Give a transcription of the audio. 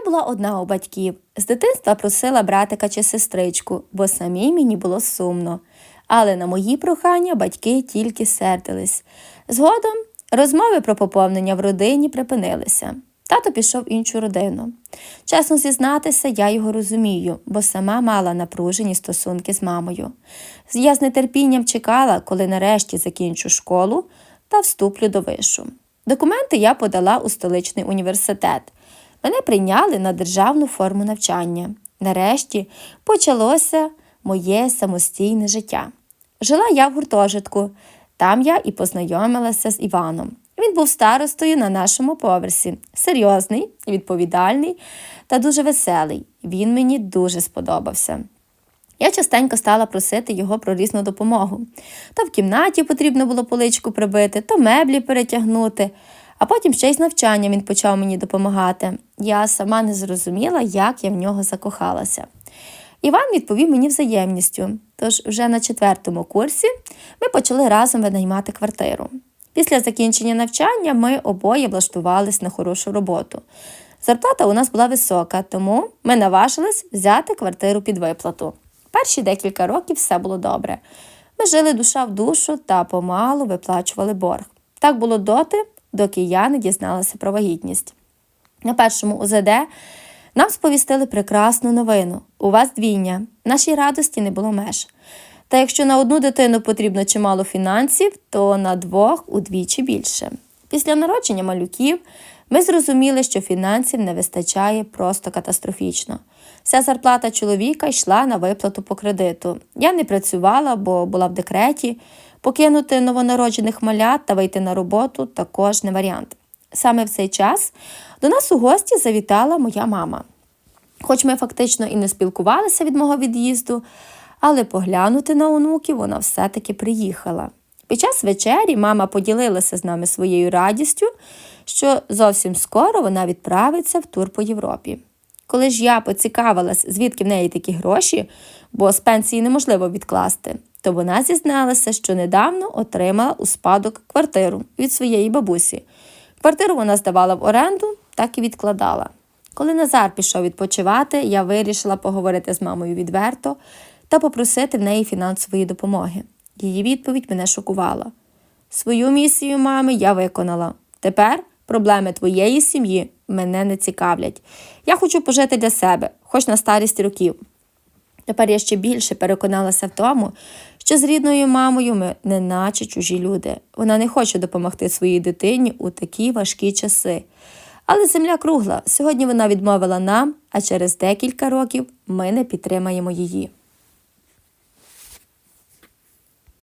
Я була одна у батьків. З дитинства просила братика чи сестричку, бо самій мені було сумно. Але на мої прохання батьки тільки сердились. Згодом розмови про поповнення в родині припинилися. Тато пішов в іншу родину. Чесно зізнатися, я його розумію, бо сама мала напружені стосунки з мамою. Я з нетерпінням чекала, коли нарешті закінчу школу та вступлю до вишу. Документи я подала у столичний університет. Мене прийняли на державну форму навчання. Нарешті почалося моє самостійне життя. Жила я в гуртожитку. Там я і познайомилася з Іваном. Він був старостою на нашому поверсі, серйозний, відповідальний та дуже веселий. Він мені дуже сподобався. Я частенько стала просити його про різну допомогу. То в кімнаті потрібно було поличку прибити, то меблі перетягнути, а потім ще й з навчанням він почав мені допомагати. Я сама не зрозуміла, як я в нього закохалася. Іван відповів мені взаємністю, тож вже на четвертому курсі ми почали разом винаймати квартиру. Після закінчення навчання ми обоє влаштувались на хорошу роботу. Зарплата у нас була висока, тому ми наважились взяти квартиру під виплату. Перші декілька років все було добре. Ми жили душа в душу та помалу виплачували борг. Так було доти, доки я не дізналася про вагітність. На першому УЗД нам сповістили прекрасну новину. У вас двійня. Нашій радості не було меж. Та якщо на одну дитину потрібно чимало фінансів, то на двох удвічі більше. Після народження малюків ми зрозуміли, що фінансів не вистачає просто катастрофічно. Вся зарплата чоловіка йшла на виплату по кредиту. Я не працювала, бо була в декреті. Покинути новонароджених малят та вийти на роботу також не варіант. Саме в цей час до нас у гості завітала моя мама. Хоч ми фактично і не спілкувалися від мого від'їзду, але поглянути на онуків вона все-таки приїхала. Під час вечері мама поділилася з нами своєю радістю, що зовсім скоро вона відправиться в тур по Європі. Коли ж я поцікавилась, звідки в неї такі гроші, бо з пенсії неможливо відкласти, то вона зізналася, що недавно отримала у спадок квартиру від своєї бабусі. Квартиру вона здавала в оренду, так і відкладала. Коли Назар пішов відпочивати, я вирішила поговорити з мамою відверто та попросити в неї фінансової допомоги. Її відповідь мене шокувала. Свою місію мами я виконала. Тепер проблеми твоєї сім'ї мене не цікавлять. Я хочу пожити для себе, хоч на старість років. Тепер я ще більше переконалася в тому, що з рідною мамою ми не наче чужі люди. Вона не хоче допомогти своїй дитині у такі важкі часи. Але земля кругла. Сьогодні вона відмовила нам, а через декілька років ми не підтримаємо її.